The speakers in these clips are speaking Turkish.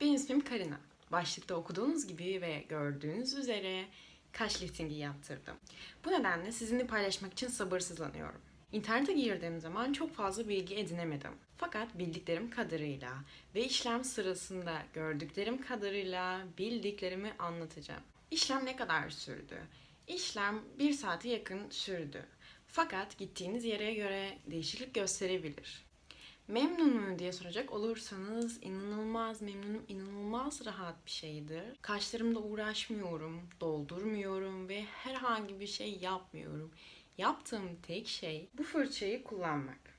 Benim ismim Karina. Başlıkta okuduğunuz gibi ve gördüğünüz üzere kaş liftingi yaptırdım. Bu nedenle sizinle paylaşmak için sabırsızlanıyorum. İnternete girdiğim zaman çok fazla bilgi edinemedim. Fakat bildiklerim kadarıyla ve işlem sırasında gördüklerim kadarıyla bildiklerimi anlatacağım. İşlem ne kadar sürdü? İşlem bir saate yakın sürdü. Fakat gittiğiniz yere göre değişiklik gösterebilir. Memnun muyum diye soracak olursanız inanılmaz memnunum, inanılmaz rahat bir şeydir. Kaşlarımda uğraşmıyorum, doldurmuyorum ve herhangi bir şey yapmıyorum. Yaptığım tek şey bu fırçayı kullanmak.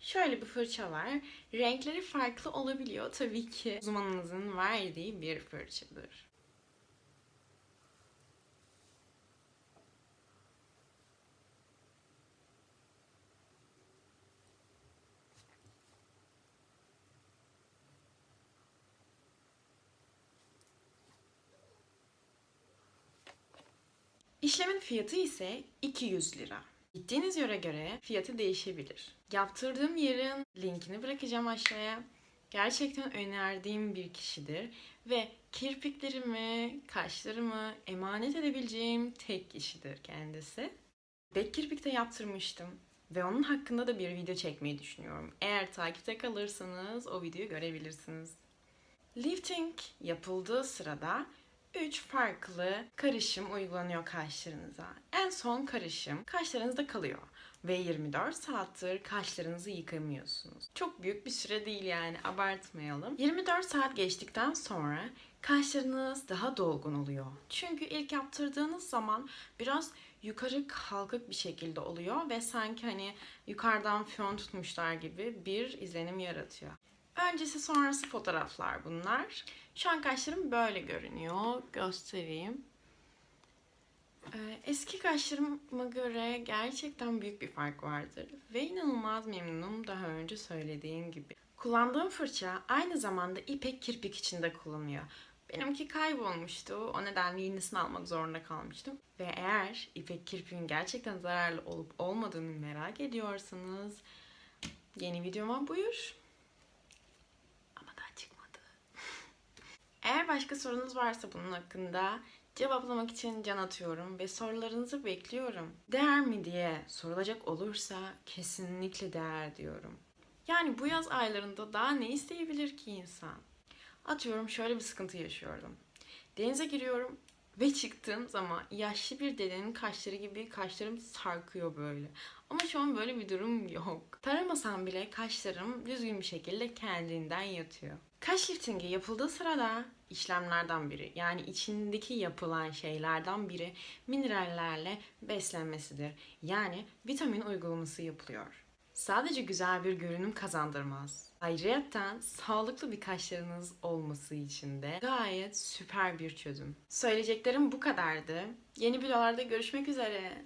Şöyle bir fırça var. Renkleri farklı olabiliyor tabii ki. Uzmanınızın verdiği bir fırçadır. İşlemin fiyatı ise 200 lira. Gittiğiniz yere göre fiyatı değişebilir. Yaptırdığım yerin linkini bırakacağım aşağıya. Gerçekten önerdiğim bir kişidir ve kirpiklerimi, kaşlarımı emanet edebileceğim tek kişidir kendisi. Bek kirpik de yaptırmıştım ve onun hakkında da bir video çekmeyi düşünüyorum. Eğer takipte kalırsanız o videoyu görebilirsiniz. Lifting yapıldığı sırada 3 farklı karışım uygulanıyor kaşlarınıza. En son karışım kaşlarınızda kalıyor ve 24 saattir kaşlarınızı yıkamıyorsunuz. Çok büyük bir süre değil yani abartmayalım. 24 saat geçtikten sonra kaşlarınız daha dolgun oluyor. Çünkü ilk yaptırdığınız zaman biraz yukarı kalkık bir şekilde oluyor ve sanki hani yukarıdan fön tutmuşlar gibi bir izlenim yaratıyor. Öncesi sonrası fotoğraflar bunlar. Şu an kaşlarım böyle görünüyor. Göstereyim. Ee, Eski kaşlarıma göre gerçekten büyük bir fark vardır. Ve inanılmaz memnunum daha önce söylediğim gibi. Kullandığım fırça aynı zamanda ipek kirpik içinde kullanılıyor. Benimki kaybolmuştu. O nedenle yenisini almak zorunda kalmıştım. Ve eğer ipek kirpiğin gerçekten zararlı olup olmadığını merak ediyorsanız yeni videoma buyur. Ama daha çıkmadı. Eğer başka sorunuz varsa bunun hakkında cevaplamak için can atıyorum ve sorularınızı bekliyorum. Değer mi diye sorulacak olursa kesinlikle değer diyorum. Yani bu yaz aylarında daha ne isteyebilir ki insan? Atıyorum şöyle bir sıkıntı yaşıyordum. Denize giriyorum ve çıktığım zaman yaşlı bir dedenin kaşları gibi kaşlarım sarkıyor böyle. Ama şu an böyle bir durum yok. Taramasam bile kaşlarım düzgün bir şekilde kendinden yatıyor. Kaş liftingi yapıldığı sırada işlemlerden biri yani içindeki yapılan şeylerden biri minerallerle beslenmesidir. Yani vitamin uygulaması yapılıyor. Sadece güzel bir görünüm kazandırmaz. Ayrıca sağlıklı bir kaşlarınız olması için de gayet süper bir çözüm. Söyleyeceklerim bu kadardı. Yeni videolarda görüşmek üzere.